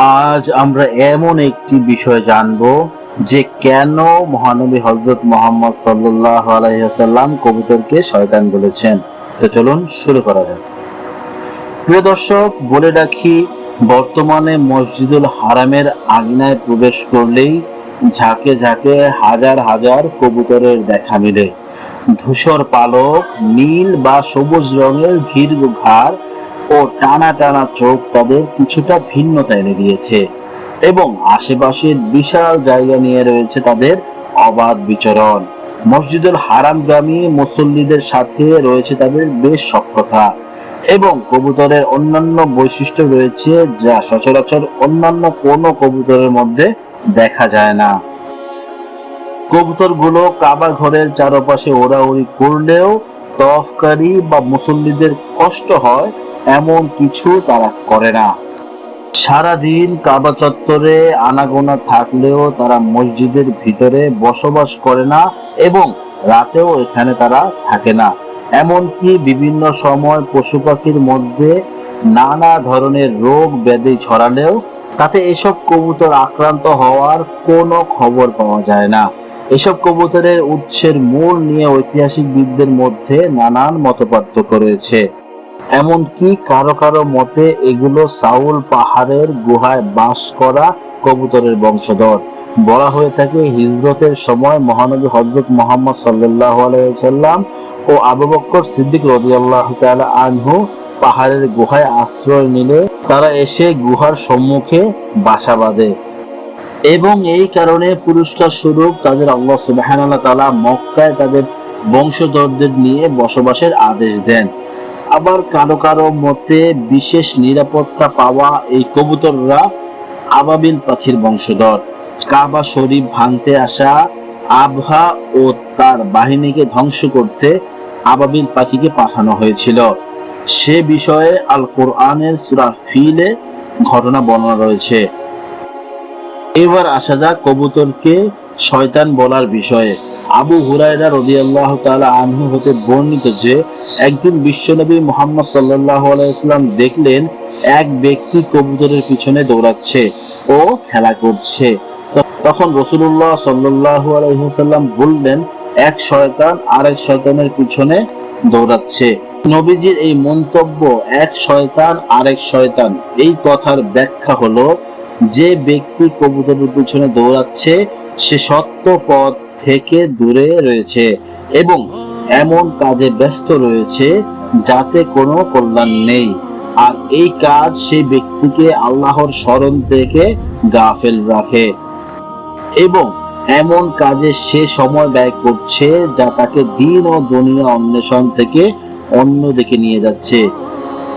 আজ আমরা এমন একটি বিষয় জানব যে কেন মহানবী হজরত মোহাম্মদ সাল্লাহ আলাইসাল্লাম কবুতরকে শয়তান বলেছেন। তো চলুন শুরু করা যাক। প্রিয় দর্শক, বলে রাখি, বর্তমানে মসজিদুল হারামের আঙিনায় প্রবেশ করলেই ঝাঁকে ঝাঁকে হাজার হাজার কবুতরের দেখা মিলে। ধূসর পালক, নীল বা সবুজ রঙের দীর্ঘ ঘাড় ও টানা টানা চোখ তাদের কিছুটা ভিন্নতা এনে দিয়েছে এবং আশেপাশের বিশাল জায়গা নিয়ে রয়েছে তাদের অবাধ বিচরণ। মসজিদুল হারামগামী মুসল্লিদের সাথে রয়েছে তাদের বেশ সক্ষতা এবং কবুতরের অন্যান্য বৈশিষ্ট্য রয়েছে যা সচরাচর অন্যান্য কোনো কবুতরের মধ্যে দেখা যায় না। কবুতরগুলো কাবা ঘরের চারপাশে ওড়াউড়ি করলেও তফকারী বা মুসল্লিদের কষ্ট হয় এমন কিছু তারা করে না। সারাদিন কাবা চত্বরে আনাগোনা থাকলেও তারা মসজিদের ভিতরে বসবাস করে না এবং রাতেও এখানে তারা থাকে না। এমনকি বিভিন্ন সময় পশু পাখির মধ্যে নানা ধরনের রোগ ব্যাধি ছড়ালেও তাতে এসব কবুতর আক্রান্ত হওয়ার কোনো খবর পাওয়া যায় না। এসব কবুতরের উৎসের মূল নিয়ে ঐতিহাসিকবিদদের মধ্যে নানান মতপার্থক্য রয়েছে। এমনকি কারও কারও মতে এগুলো সাউল পাহাড়ের গুহায় বাস করা কবুতরের বংশধর। বলা হয়ে থাকে হিজরতের সময় মহানবী হজরত মোহাম্মদ সাল্লাহ আলাইসাল্লাম ও আবু বক্কর সিদ্দিক তাআলা আনহু পাহাড়ের গুহায় আশ্রয় নিলে তারা এসে গুহার সম্মুখে বাসা বাঁধে। এবং এই কারণে পুরস্কার স্বরূপ তাদের আল্লাহ সুবাহান তালা মক্কায় তাদের বংশধরদের নিয়ে বসবাসের আদেশ দেন। আবার কারও কারও মতে বিশেষ নিরাপত্তা পাওয়া এই কবুতররা আবাবিল পাখির বংশধর। কাবা শরীফ ভাঙতে আসা আবহা ও তার বাহিনীকে ধ্বংস করতে আবাবিল পাখিকে পাঠানো হয়েছিল। সে বিষয়ে আল কোরআনের সুরা ফিলে ঘটনা বর্ণনা রয়েছে। এবার আসা যাক কবুতরকে শয়তান বলার বিষয়ে। আবু হুরায়রা রদিয়াল্লাহ তাআলা আনহু হতে বর্ণিত যে, একদিন বিশ্বনবী মোহাম্মদ সাল্লাল্লাহু আলাইহি দেখলেন এক ব্যক্তি কবুতরের পিছনে দৌড়াচ্ছে ও খেলা করছে। তখন রসুল্লাহ সাল্লাল্লাহু আলাইহি সাল্লাম বললেন, এক শয়তান আরেক শয়তানের পিছনে দৌড়াচ্ছে। নবীজির এই মন্তব্য, এক শয়তান আরেক শয়তান, এই কথার ব্যাখ্যা হলো, যে ব্যক্তি কবুতরের পিছনে দৌড়াচ্ছে, সে সত্য পথ থেকে দূরে রয়েছে এবং এমন কাজে ব্যস্ত রয়েছে যাতে কোনো কল্যাণ নেই। আর এই কাজ সেই ব্যক্তিকে আল্লাহর স্মরণ থেকে গাফেল রাখে। এবং এমন কাজে সে সময় ব্যয় করছে যা তাকে দিন ও দুনিয়া অন্বেষণ থেকে অন্য দিকে নিয়ে যাচ্ছে।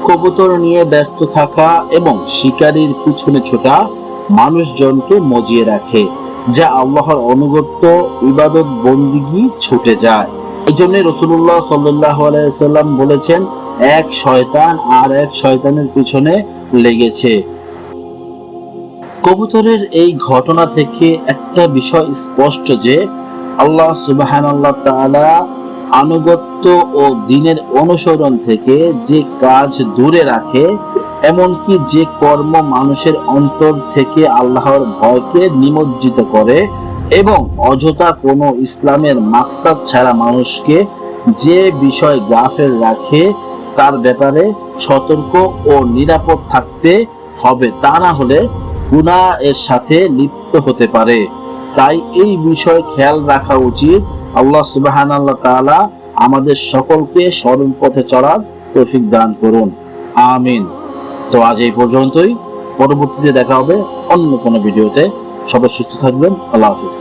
কবুতর নিয়ে ব্যস্ত থাকা এবং শিকারীর পিছনে ছোটা মানুষজনকে মজিয়ে রাখে। যা আল্লাহর অনুগত্য, ইবাদত, বন্দিগি ছুটে যায়। এই জন্য রসুল্লাহ সাল্লাহ আলাইসাল্লাম বলেছেন, এক শয়তান আর এক শয়তানের পিছনে লেগেছে। কবুতরের এই ঘটনা থেকে একটা বিষয় স্পষ্ট যে, আল্লাহ সুবাহান আল্লাহ তাআলা আনুগত্য ও দিনের অনুসরণ থেকে যে কাজ দূরে রাখে এমনকি যে কর্ম মানুষের অন্তর থেকে আল্লাহর ভয়কে নিমজ্জিত করে এবং অযথা কোনো ইসলামের মাকসাদ ছাড়া মানুষকে যে বিষয় গাফেল রাখে, তার ব্যাপারে সতর্ক ও নিরাপদ থাকতে হবে, তা না হলে গুণা এর সাথে লিপ্ত হতে পারে। তাই এই বিষয় খেয়াল রাখা উচিত। আল্লাহ সুবাহান আল্লাহ তাআলা আমাদের সকলকে স্মরণ পথে চলার তৌফিক দান করুন। আমিন। তো আজ এই পর্যন্তই। পরবর্তীতে দেখা হবে অন্য কোনো ভিডিওতে। সবাই সুস্থ থাকবেন। আল্লাহ হাফিজ।